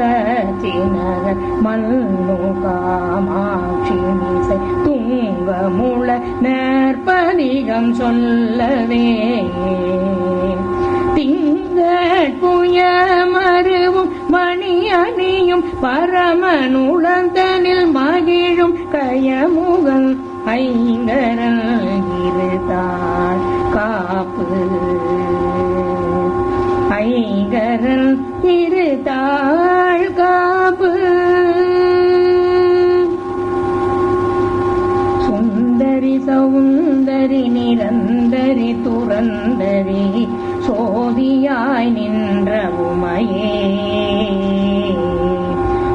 கச்சினக மல்லு காமாட்சி மிசை முள நேர்பதிகம் சொல்லவே. திங்கட்புய மருவும் மணி அணியும் பரமனுளந்தனில் மகிழும் கயமுகன் ஐங்கரல் இருத்தாள் காப்பு. ஐங்கரன் துறந்தரி சோதியாய் நின்ற உமையே.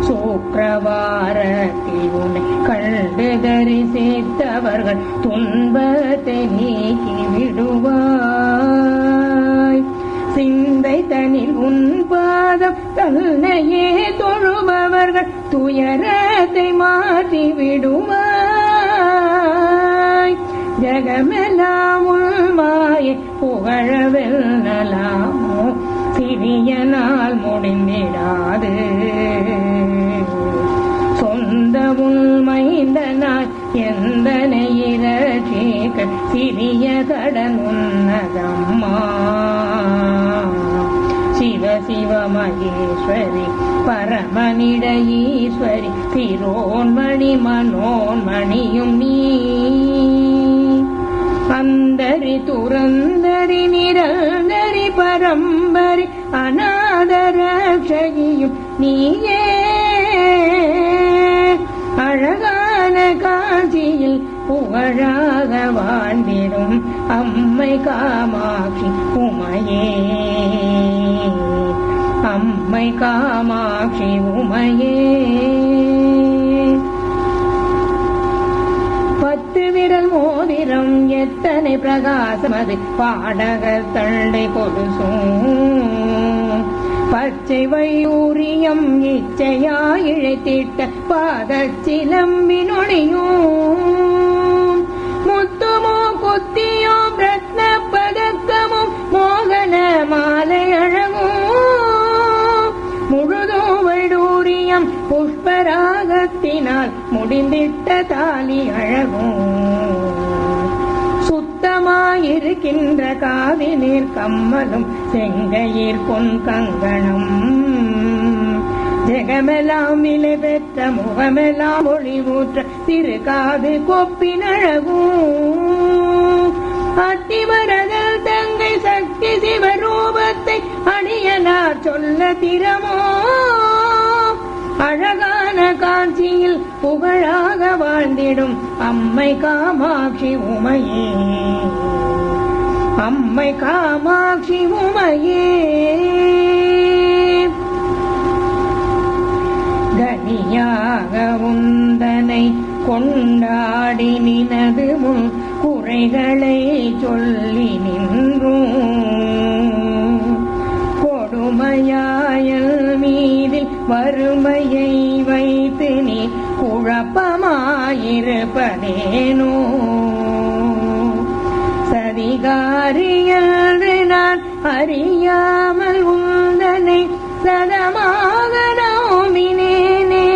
சுக்கிரவாரத்தில் உன்னை கண்டு தரிசித்தவர்கள் துன்பத்தை நீக்கி விடுவாய். சிந்தை தனில் உன் பாதம் தன்னையே தொழுபவர்கள் துயரத்தை மாற்றி விடுவார் ஜகமெல்லாம் உள்மாயை புகழவெல்லலாமோ சிறிய முடிந்திடாது. சொந்த உள்மைந்தனாய் எந்த நெயிரேக்க சிறிய கடன் உன்னதம்மா. சிவ சிவ மகேஸ்வரி பரமனிட ஈஸ்வரி திரோன்மணி மனோன்மணியும் நீ. அந்தரி துறந்தரி நிரந்தரி பரம்பரி அநாதரட்சகியும் நீயே. அழகான காசியில் புகழாக வாழ்ந்திடும் அம்மை காமாட்சி உமையே. அம்மை காமாட்சி உமையே. பத்து மோதிரம் எத்தனை பிரகாசம் அது பாடகர் தண்டை கொலுசும் பச்சை வையூரியம் இச்சையா இழைத்திட்ட பாதச்சிலம்பி நொடியும் முடிந்திட்ட தாலி அழகும் சுத்தமாயிருக்கின்ற காதினீர் கம்மலும் செங்கையீர் பொன் கங்கணம் ஜெகமெல்லாம் விலை பெற்ற முகமெல்லாம் ஒளிவூற்ற திரு காது கொப்பினழகும். அட்டிவரதல் தங்கை சக்தி சிவரூபத்தை அணியனார் சொல்ல திறமோ? அழகா ஞான காட்சியில் புகழாக வாழ்ந்திடும் அம்மை காமாட்சி உமையே. அம்மை காமாட்சி உமையே. கனியாக உந்தனை கொண்டாடி நினது முன் குறைகளை சொல்லி நின்றும் கொடுமையாயல் மீதில் வரும் குழப்பமாயிருப்பதேனோ சதிகாரியன்று நான் அறியாமல் உந்தனை சதமாக நோமினேனே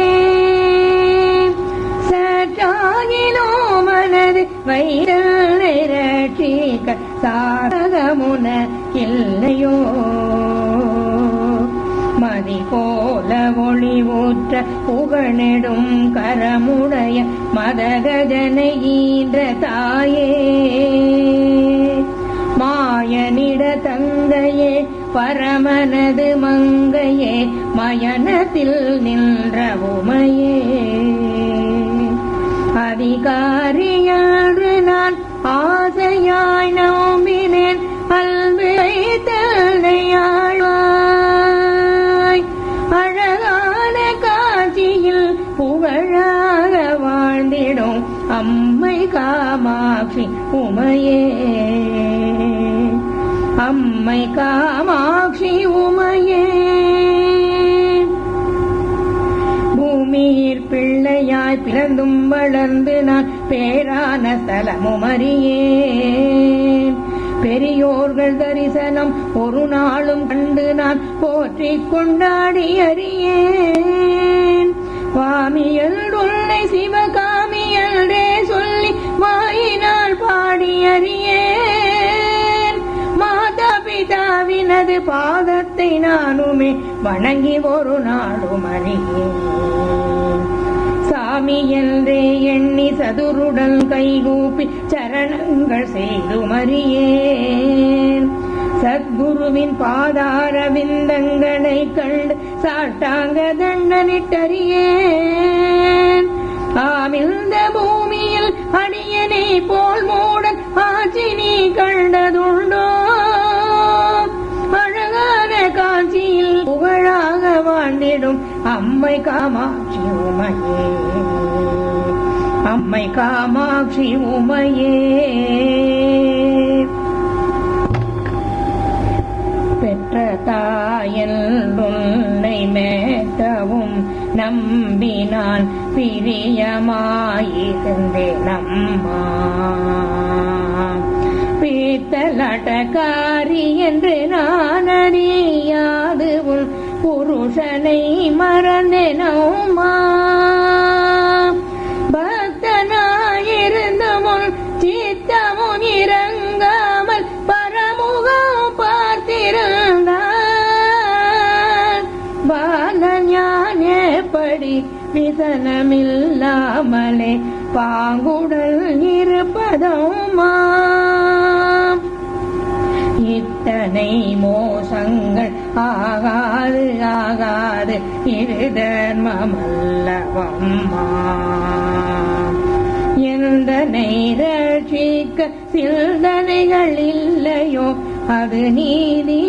சற்றாகிலோ மனது வைரல் ரட்சிக்க சாதகமுன இல்லையோ. மதி போல ஒளி ஊற்ற புகழெடும் கரமுடைய மதகஜனை ஈன்ற தாயே மாயனிட தந்தையே பரமனது மங்கையே மயனத்தில் நின்ற உமையே. அதிகாரியாறு நான் ஆசையாய் நோம்பினேன் காமாட்சி உமையே. அம்மை காமாட்சி உமையே. பூமியிற் பிள்ளையாய் பிறந்தும் வளர்ந்து நான் பேரான தலமுமரியே. பெரியோர்கள் தரிசனம் ஒரு நாளும் கண்டு நான் போற்றி கொண்டாடி அறியேன். சுவாமியல் உன்னை சிவகாமியல்ரே அறியேன். மாதா பிதாவினது பாதத்தை நானுமே வணங்கி ஒரு நாடும் அறியேன். சாமி என்றே எண்ணி சதுருடன் கைகூப்பி சரணங்கள் செய்து மறியேன் சத்குருவின் பாதார விந்தங்களை கண்டு சாட்டாங்க தண்டனிட்டறியேன். ஆமிழ்ந்த பூமியில் அடியனை போல் அம்மை காமாட்சி உமையே. அம்மை காமாட்சி உமையே. பெற்ற தாயல் உன்னை மேட்டவும் நம்பினான் பிரியமாயிருந்தே நம்மா. பீத்தலட்டக்காரி என்று நான் அறியாது உன் புருஷனை மறந்தேனோமா பக்தனாயிருந்தமுன் சித்தமும் இறங்காமல் பரமுகம் பார்த்திருந்தான் பாலஞான் எப்படி விசனமில்லாமலே பாங்குடல் இருப்பதோமா இத்தனை மோசங்கள் ஆகாது ஆகாது இரு தர்மமல்லவம்மா எந்தனை ரட்சிக்க சிந்தனைகள் இல்லையோ அது நீதியல்லவோமா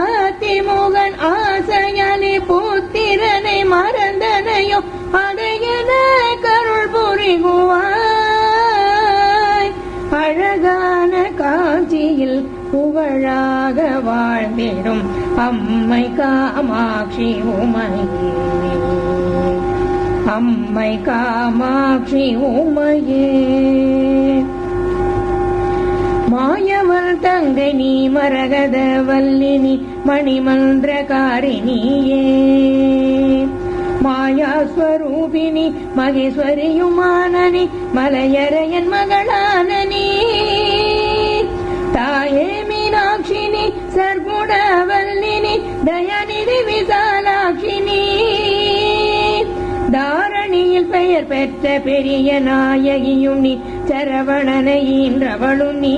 அதிமுகன் ஆசையனை புத்திரனை மறந்தனையோ அது புகழாக வாழ்ந்திடும். அம்மை காமாட்சி உமையே அம்மை காமாட்சி உமையே. மாயவள் தங்கை நீ மரகத வல்லினி மணிமந்திரகாரிணியே. மாயாஸ்வரூபிணி மகேஸ்வரியுமானனி மலையரையன் மகளான தயநிதி விசாலாட்சினி தாரணியில் பெயர் பெற்ற பெரிய நாயகியும் நீ சரவணனையின்றவளும் நீ.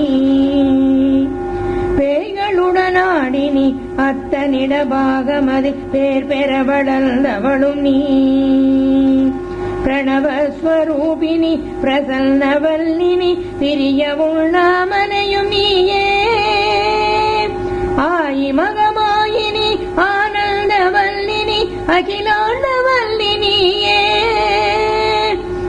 பேய்களுடனாடி நீ அத்தனிட பாகமதி பேர் பெற வளர்ந்தவளும் நீ. பிரணவஸ்வரூபிணி பிரசன்னவல்லினி பிரிய உண்ணாமனையும் நீயே. ஆயி மக ஆனந்தவல்லினி அகிலாண்டவல்லினியே.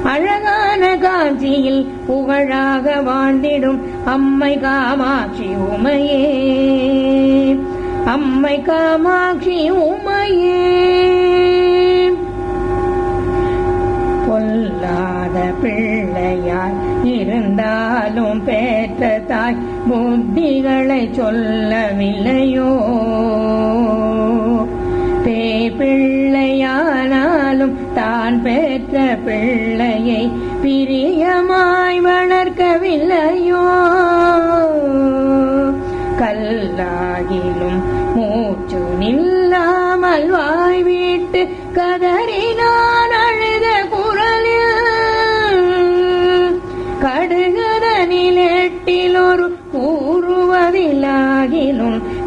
அழகான காஞ்சியில் புகழாக வாழ்ந்திடும் அம்மை காமாட்சி உமையே. அம்மை காமாட்சி உமையே. பொல்லாத பிள்ளையாய் இருந்தாலும் பெற்ற தாய் புத்திகளை சொல்லவில்லையோ? பிள்ளையானாலும் தான் பெற்ற பிள்ளையை பிரியமாய் வளர்க்கவில்லையோ? கல்லாகிலும் மூச்சு நில்லாமல் வாய் விட்டு கதறினான் அழுத குரலில் கடுகதனில் எட்டில் ஒரு கூறுவதிலாகிலும்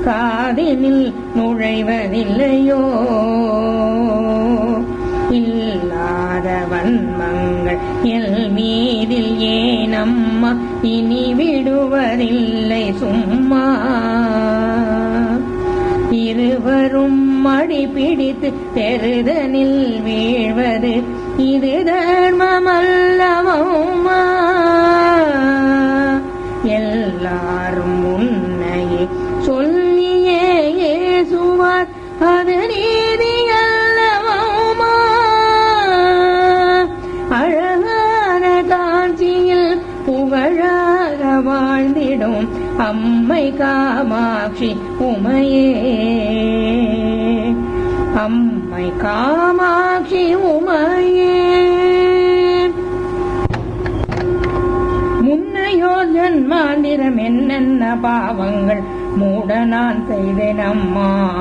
கா நுழைவதில்லையோ இல்லாத வன்மங்கள் எல் மீதில் ஏனம்மா? இனி விடுவதில்லை சும்மா. இருவரும் மடி பிடித்து தெருதனில் வீழ்வது இது தர்மமல்லவம்மா. அம்மை காமாட்சி உமையே. அம்மை காமாட்சி உமையே. முன்னையோர் ஜன்மாந்திரம் என்னென்ன பாவங்கள் மூட நான் செய்தேன் அம்மா.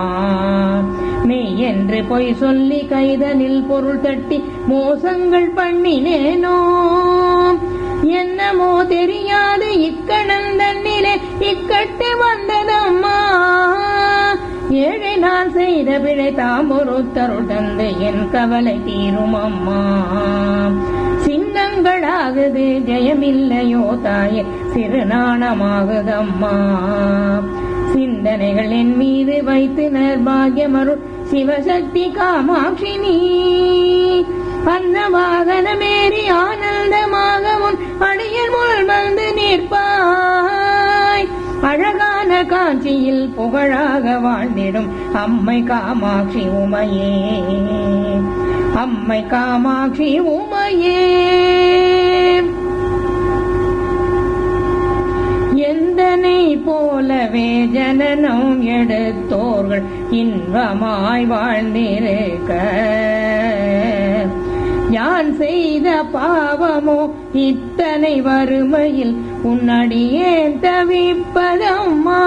மெய் என்று பொய் சொல்லி கைதலில் பொருள் தட்டி மோசங்கள் பண்ணினேனோ. என்னமோ தெரியாது இக்கணன் தண்ணிலே இக்கட்டு வந்ததம்மா. ஏழை நான் செய்த பிழை தாம் ஒரு தந்து என் கவலை தீரும் அம்மா சின்னங்களாகுது ஜெயமில்லையோ தாயே சிறுநாணமாகுதம்மா. சிந்தனைகள் என் மீது வைத்து நர்பாகியமருள் சிவசக்தி காமாட்சி நீ. அந்த வாகனமேறி ஆனந்தமாக உன் அடியல் முள் வந்து நிற்பாய். அழகான காட்சியில் புகழாக வாழ்ந்திடும் அம்மை காமாட்சி உமையே. அம்மை காமாட்சி உமையே. எந்தனை போலவே ஜனனம் எடுத்தோர்கள் இன்பமாய் வாழ்ந்திருக்க. யான் செய்த பாவமோ? இத்தனை வறுமையில் உன்னடியே தவிப்பதம்மா?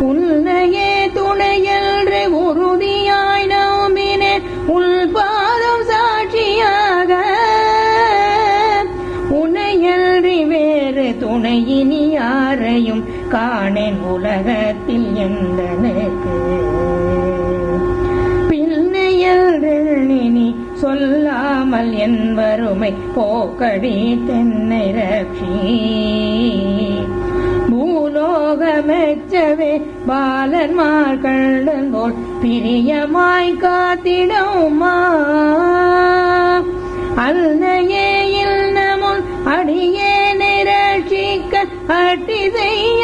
உன்னையே துணையன்று உறுதியாய் நம்பினேன். உள் பாதம் சாட்சியாக உனையன்றி வேறு துணையினி யாரையும் காணேன். உலகத்தில் எந்தனுக்கு சொல்லாமல் என் வறுமை போக்கடி தென்னை ரக்ஷி பூலோகமெச்சவே பாலன்மார் கள்ளன் போல் பிரியமாய் காத்திடுமா? அன்னையே இல்லமுன் அடியே நிரட்சிக்க அட்டிதை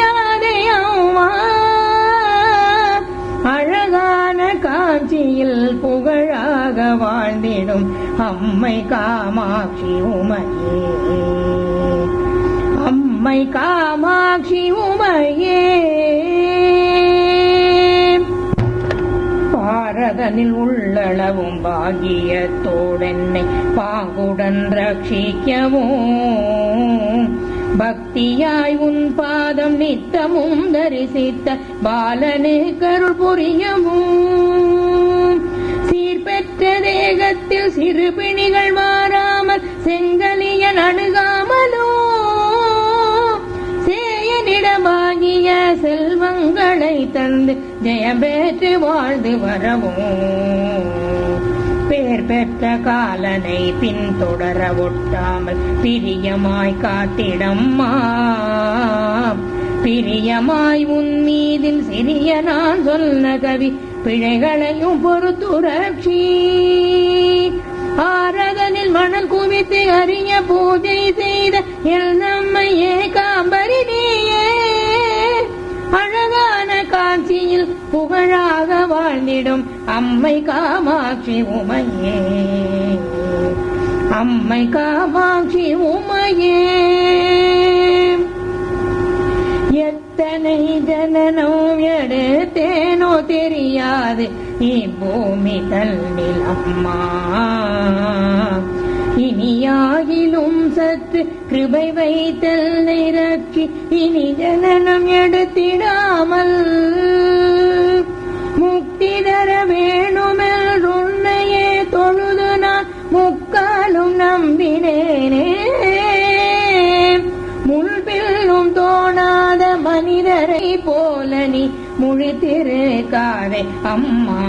அம்மை காமாட்சி உமையே. அம்மை காமாட்சி உமையே. பாரதனில் உள்ளளவும் பாகியத்தோடென்னை பாங்குடன் ரட்சிக்கவும். பக்தியாய் உன் பாதம் நித்தமும் தரிசித்த பாலனே கருள் புரியவும். சீர்பெற்ற தேகத்தில் சிறு பிணிகள் மாறாமல் செங்கலியன் அணுகாமலோ? சேயனிடமாகிய செல்வங்களை தந்து ஜெயபேற்று வாழ்ந்து வரவும் பேர் பெற்ற காலனை பின்தொடர ஒட்டாமல் பிரியமாய் காத்திடம்மா. பிரியமாய் உன் மீதில் சிறிய நான் சொன்ன கவி பிழைகளையும் பொறுத்துரட்சி ஆரதனில் மணல் குவித்து அறிய பூஜை செய்த எல் நம்மையே காம்பரி நீயே. அழகான காட்சியில் புகழாக வாழ்ந்திடும் அம்மை காமாட்சி உமையே. அம்மை காமாட்சி உமையே. எத்தனை ஜனனம் எடுத்தேனோ தெரியாது. இப்பூமி தன்னில் அம்மா. இனியாகிலும் சத்து கிருபை வைத்தல் நிறக்கி இனி ஜனனம் எடுத்திடாமல். முக்தி தர வேணுமெல் உன்னையே முழித்திருக்காதே அம்மா.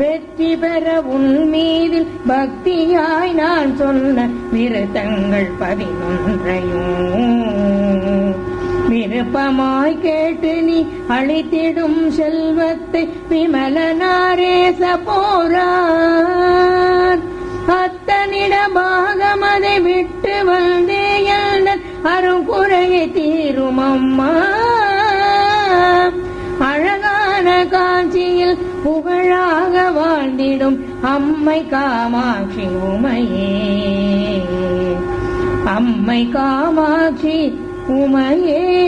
வெற்றி பெற உன் மீதில் பக்தியாய் நான் சொன்ன விருத்தங்கள் பதினொன்றையும். விருப்பமாய் கேட்டு நீ அழித்திடும் செல்வத்தை விமலனாரேச போறார் அத்தனிட பாகமதை விட்டு வந்தே எந்தன் அருங்குறையை தீரும் அம்மா. ஆழ்ந்திடும் அம்மை காமாட்சி உமையே. அம்மை காமாட்சி உமையே.